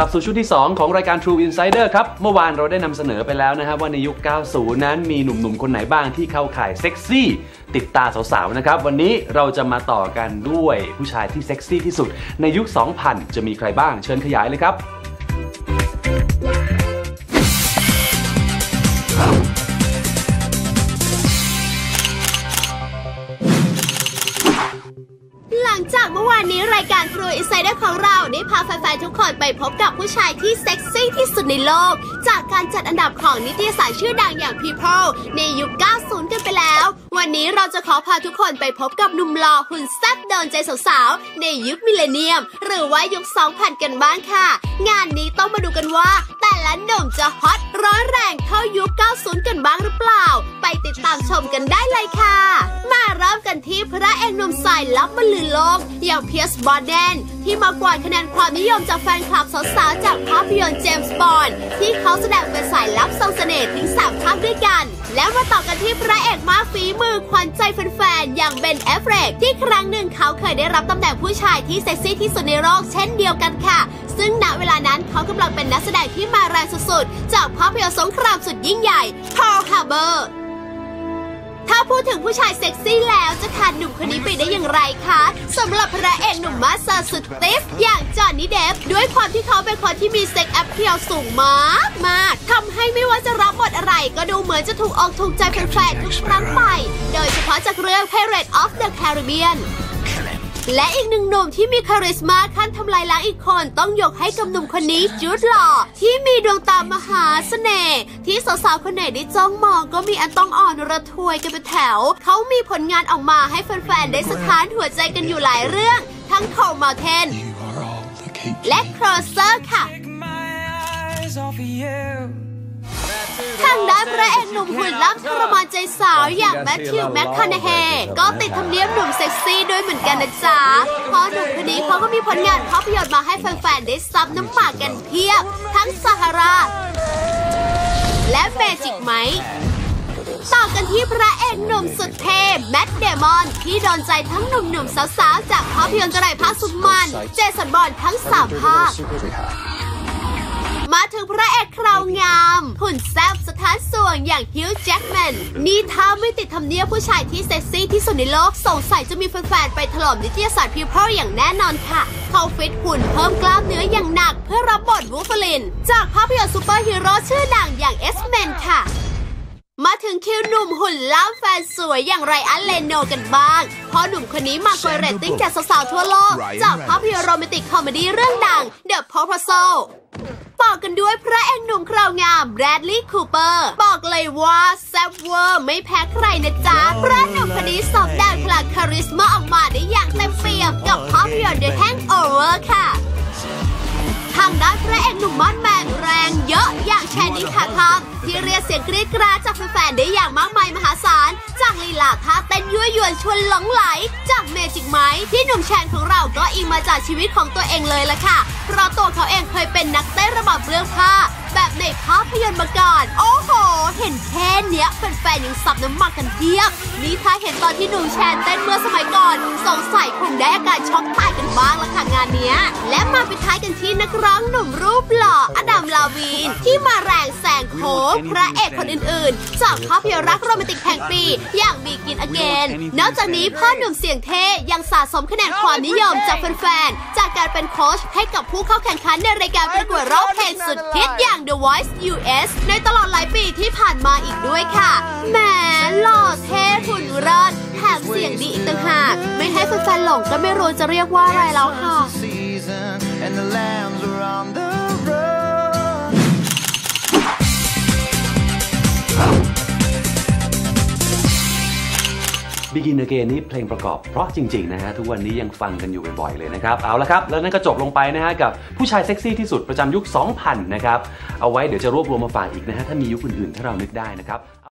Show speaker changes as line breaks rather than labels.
กลับสู่ช่วงที่ 2 ของรายการ True Insider ครับ เมื่อวานเราได้นำเสนอไปแล้วนะครับว่าในยุค 90 นั้นมีหนุ่มๆ คนไหนบ้างที่เข้าข่ายเซ็กซี่ ติดตาสาวๆ นะครับ วันนี้เราจะมาต่อกันด้วยผู้ชายที่เซ็กซี่ที่สุด ในยุค 2000 จะมีใครบ้างเชิญขยายเลยครับ
หลังจากเมื่อวานนี้รายการ True Insider าได้พาแฟนๆทุกคนไปพบกับผู้ชายที่เซ็กซี่ที่สุดในโลก จากการจัดอันดับของนิตยสารชื่อดังอย่าง People ในยุค 90 กันไปแล้ว วันนี้เราจะขอพาทุกคนไปพบกับหนุ่มหล่อหุ่นแซ่บโดนใจสาวๆในยุคมิเลเนียม หรือว่ายุค 2000 กันบ้างค่ะ งานนี้ต้องมาดูกันว่า แต่ละหนุ่มจะฮอต ร้อนแรงเท่ายุค 90 กันบ้างหรือเปล่า ไปติดตามชมกันได้เลยค่ะ มาเริ่มกันที่พระเอกหนุ่มสายลับบรรลือโลก อย่างเพียร์สบอร์เดนที่มากวาดคะแนนความนิยมจากแฟนคลับสาวๆจากภาพยนตร์เจมส์บอนด์ที่เขาแสดงเป็นสายลับทรงเสน่ห์ถึงสามภาคด้วยกัน แล้วมาต่อกันที่พระเอกมาฝีมือขวัญใจแฟนๆอย่างเบนแอฟเรกที่ครั้งหนึ่งเขาเคยได้รับตำแหน่งผู้ชายที่เซ็กซี่ที่สุดในโลกเช่นเดียวกันค่ะ ซึ่งณเวลานั้นเขากำลังเป็นนักแสดงที่มาแรงสุดๆจากภาพยนตร์สงครามสุดยิ่งใหญ่ Pearl Harbor ถ้าพูดถึงผู้ชายเซ็กซี่แล้วจะขาดหนุ่มคนนี้ไปได้อย่างไรคะสำหรับพระเอกหนุ่มมาสเตอร์สุดติฟอย่างจอห์นนี่เดฟด้วยความที่เขาเป็นคนที่มีเซ็กแอปเพียวสูงมากมากทำให้ไม่ว่าจะรับบทอะไรก็ดูเหมือนจะถูกออกถูกใจแฟนๆทุกครั้งไป โดยเฉพาะจากเรื่อง Pirate of the Caribbean และอีกหนึ่งหนุ่มที่มีคาริสมาขั้นทำลายล้างอีกคน ต้องยกให้กับหนุ่มคนนี้จูดหล่อที่มีดวงตามหาเสน่ห์ที่สาวๆคนไหนได้จ้องมองก็มีอันต้องอ่อนระทวยกันเป็นแถว เขามีผลงานออกมาให้แฟนๆได้สถานหัวใจกันอยู่หลายเรื่อง ทั้ง Cold Mountain
You are all the cake.
และค่ะ
my eyes off of you.
ทางด้านพระเอกหนุ่มหุ่นล่ำทรมานใจสาวอย่างแมทธิวแมคคาเนเฮก็ติดธรรมเนียมหนุ่มเซ็กซี่ด้วยเหมือนกันนะจ๊ะเพราะหนุ่มคนนี้เขาก็มีผลงานภาพยนตร์มาให้แฟนๆได้ซับน้ำหมากกันเพียบ ทั้งซาฮารา และเมจิกไมค์ต่อกันที่พระเอกหนุ่มสุดเท่แมทเดมอน ที่โดนใจทั้งหนุ่มๆสาวๆจากภาพยนตร์กระไรภาคสุดมัน เจสันบอลทั้งสามภาค มาถึงพระเอกคราวงาม หุ่นแซ่บสถานส่วงอย่างฮิวจ์แจ็คแมนนี่ถ้าไม่ติดทำเนียบผู้ชายที่เซ็กซี่ที่สุดในโลก สงสัยจะมีแฟนๆไปถล่มนิตยสารพิวเพออย่างแน่นอนค่ะ เขาฟิตหุ่นเพิ่มกล้ามเนื้ออย่างหนัก เพื่อรับบทวูฟเฟลิน จากภาพยนตร์ซูเปอร์ฮีโร่ชื่อดังอย่างเอสเมนค่ะมาถึงคิวหนุ่มหุ่นล่ำแฟนสวยอย่างไรอันเลโนกันบ้าง เพราะหนุ่มคนนี้มากยเรตติ้งจากสาวๆทั่วโลก จากภาพยนตร์โรแมนติกคอมเมดี้เรื่องดัง The Proposal ต่อกันด้วยพระเอกหนุ่มคราวงามแรดลีย์คูเปอร์ บอกเลยว่าแซ่บเวอร์ไม่แพ้ใครนะจ๊ะพระหนุ่มคนนี้สอบแดงพลังคาริสมาออกมาได้อย่างเต็มเปี่ยมกับภาพยนตร์ The Hangover ค่ะทางด้านพระเอกหนุ่มมาสแมนแรงเยอะอย่างแชนนิทาทองที่เรียกเสียงกรี๊ดกราดจากแฟนๆได้อย่างมากมายมหาศาลจากลีลาท่าเต้นยั่วยวนชวนหลงไหลจาก เมจิกไมที่หนุ่มแชนของเราก็อิงมาจากชีวิตของตัวเองเลยล่ะค่ะ เพราะตัวเขาเองเคยเป็นนักเต้นระบำเรื่องผ้า แบบในภาพยนตร์มาก่อนโอ้โห เห็นแค่เนี้ยแฟนๆยังสับน้ำหมักกันเพียบนี่ถ้าเห็นตอนที่หนุ่มแชนเต้นเมื่อสมัยก่อน สงสัยคงได้อาการช็อกตายกันบ้างละค่ะานนี้ และมาปิดท้ายกันที่นักร้องหนุ่มรูปหล่ออดัมลาวีน ที่มาแรงแซงโค้งพระเอกคนอื่นๆจากภาพยนตร์รักโรแมนติกแห่งปี อย่างบีกินอเกนนอกจากนี้พ่อหนุ่มเสียงเท่ยังสะสมคะแนนความนิยมจากแฟนๆ จากการเป็นโค้ชให้กับผู้เข้าแข่งขันในรายการประกวดร้องเพลงสุดฮิตอย่าง The Voice US ในตลอดหลายปีที่ผ่านมาอีกด้วยค่ะแหมหล่อเท่หุ่นเริศแถมเสียงดีอีกต่างหาก ไม่ให้แฟนๆหลงก็ไม่รู้จะเรียกว่าอะไรแล้วค่ะ
Season and the lambs are on the run.
Begin Again นี่เพลงประกอบเพราะจริงๆนะฮะทุกวันนี้ยังฟังกันอยู่บ่อยๆเลยนะครับเอาละครับ แล้วนั่นก็จบลงไปนะฮะกับผู้ชายเซ็กซี่ที่สุดประจำยุค 2000 นะครับ เอาไว้เดี๋ยวจะรวบรวมมาฝากอีกนะฮะถ้ามียุคอื่นๆ ถ้าเรานึกได้นะครับ